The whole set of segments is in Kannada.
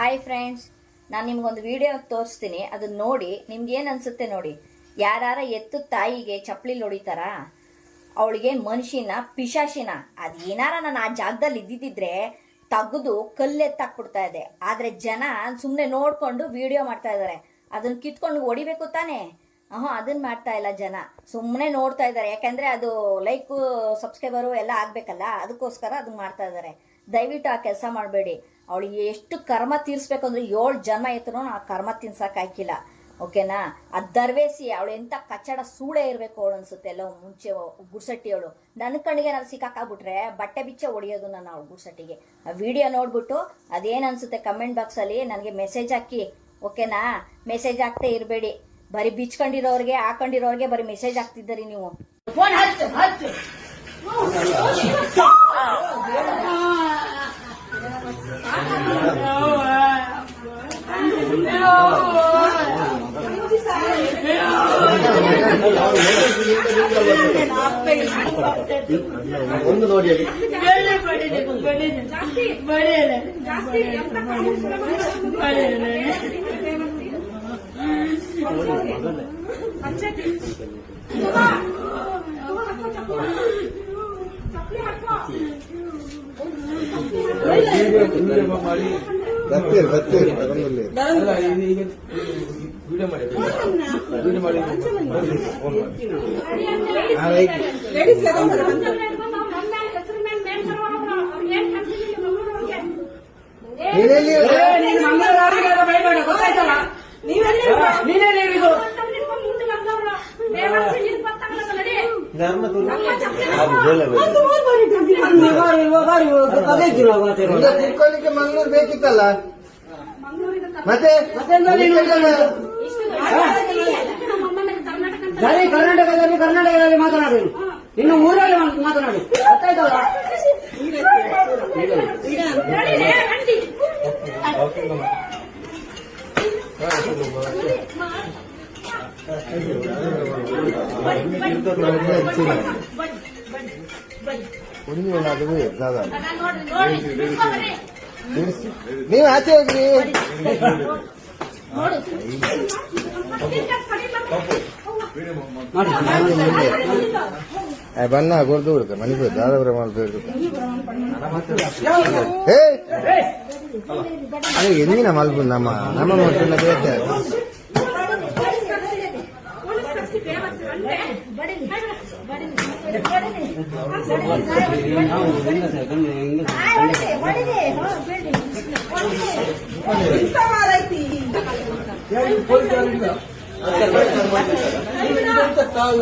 ಹಾಯ್ ಫ್ರೆಂಡ್ಸ್ ನಾನು ನಿಮ್ಗೊಂದು ವಿಡಿಯೋ ತೋರಿಸ್ತೀನಿ. ಅದನ್ನ ನೋಡಿ ನಿಮ್ಗೇನು ಅನಿಸುತ್ತೆ ನೋಡಿ? ಯಾರಾರ ಎತ್ತು ತಾಯಿಗೆ ಚಪ್ಪಲಿ ಹೊಡಿತಾರ? ಅವಳಿಗೆ ಮನುಷ್ಯನ ಪಿಶಾಶಿನ ಅದು ಏನಾರ ನಾನು ಆ ಜಾಗದಲ್ಲಿ ಇದ್ದಿದ್ರೆ ತೆಗೆದು ಕಲ್ಲೆತ್ತಾಕ್ಬಿಡ್ತಾ ಇದೆ. ಆದರೆ ಜನ ಸುಮ್ಮನೆ ನೋಡಿಕೊಂಡು ವಿಡಿಯೋ ಮಾಡ್ತಾ ಇದ್ದಾರೆ ಅದನ್ನ ಕಿತ್ಕೊಂಡು ಹೊಡಿಬೇಕು ತಾನೇ? ಹ್ಞೂ ಅದನ್ನ ಮಾಡ್ತಾ ಇಲ್ಲ ಜನ. ಸುಮ್ಮನೆ ನೋಡ್ತಾ ಇದ್ದಾರೆ ಯಾಕೆಂದರೆ ಅದು ಲೈಕ್ ಸಬ್ಸ್ಕ್ರೈಬರು ಎಲ್ಲ ಆಗಬೇಕಲ್ಲ? ಅದಕ್ಕೋಸ್ಕರ ಅದನ್ನ ಮಾಡ್ತಾ ಇದ್ದಾರೆ ದಯವಿಟ್ಟು ಆ ಕೆಲಸ ಮಾಡಬೇಡಿ. ಅವಳಿಗೆ ಎಷ್ಟು ಕರ್ಮ ತೀರ್ಸ್ಬೇಕು ಅಂದ್ರೆ ಏಳು ಜನ್ಮ ಇತ್ತು ಆ ಕರ್ಮ ತಿನ್ಸಕ್ ಹಾಕಿಲ್ಲ. ಓಕೆನಾ? ಅದ್ ದರ್ವೇಸಿ ಅವಳು ಎಂತ ಕಚ್ಚಡ ಸೂಳೆ ಇರ್ಬೇಕು ಅವಳು ಅನ್ಸುತ್ತೆ ಎಲ್ಲ ಮುಂಚೆ ಗುಡ್ಸಟ್ಟಿ ಅವಳು ನನ್ನ ಕಣ್ಣಿಗೆ ನಾನು ಸಿಕ್ಕಾಕ್ಬಿಟ್ರೆ ಬಟ್ಟೆ ಬಿಚ್ಚೆ ಹೊಡಿಯೋದು ನಾನು ಅವಳು ಗುಡ್ಸಟ್ಟಿಗೆ. ಆ ವಿಡಿಯೋ ನೋಡ್ಬಿಟ್ಟು ಅದೇನ್ ಅನ್ಸುತ್ತೆ ಕಮೆಂಟ್ ಬಾಕ್ಸ್ ಅಲ್ಲಿ, ನನಗೆ ಮೆಸೇಜ್ ಹಾಕಿ, ಓಕೆನಾ? ಮೆಸೇಜ್ ಹಾಕ್ತೇ ಇರಬೇಡಿ. ಬರೀ ಬಿಚ್ಕೊಂಡಿರೋರ್ಗೆ, ಹಾಕೊಂಡಿರೋರ್ಗೆ ಬರೀ ಮೆಸೇಜ್ ಹಾಕ್ತಿದ್ದೀರಿ ನೀವು. ಒಂದು ನೋಡಿ ಅಲ್ಲಿ ಬಡಿ ಬಡಿ ಬಡಿ ಬಡಿ ಮಾಡಿ ಬರ್ತೀರಿ ಬರ್ತೀರಿ ಬರಂಗಿಲ್ಲ ಅಲ್ಲ ಈಗ ಈಗ ವಿಡಿಯೋ ಮಾಡಿ ವಿಡಿಯೋ ಮಾಡಿ ಫೋನ್ ಬೇಕಿತ್ತಲ್ಲ? ಮತ್ತೆ? ಸರಿ ಕರ್ನಾಟಕದಲ್ಲಿ ಕರ್ನಾಟಕದಲ್ಲಿ ಮಾತನಾಡಿ ಇನ್ನು ಊರಲ್ಲಿ ಮಾತನಾಡಿ ಗೊತ್ತಾಯ್ತಲ್ಲ ಒಂದು ಏನಾದರೂ ಸಾಧಾರಣ ನೀವು ಆಚೆ ಹೋಗ್ರಿ ಏ, ಬಣ್ಣ ಕೊಡ್ದು ಬಿಡುತ್ತೆ ಮನೆ ದಾದಾಪುರ ಮಾಡ್ಬೇಕು ಏ ಅದೇ ಎಂದಿನ ಮಲ್ಪು ನಮ್ಮ ನಮ್ಮ ಮಕ್ಕಳನ್ನ ಬೇಕೆ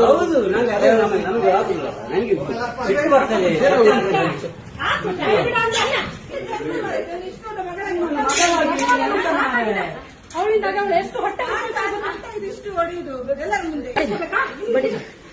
ಹೌದು ನಂಗೆ ಅದೇ ನಮಗೆ ಆಗುದಿಲ್ಲ. ನನಗೆ ಸಿಟ್ಟು ಬರ್ತದೆ. ಅವಳಿಂದ ಅವಳು ಎಷ್ಟು ಹೊಟ್ಟೆ ಇಷ್ಟು ಹೊಡೆಯುದು ಎಲ್ಲರ ಮುಂದೆ.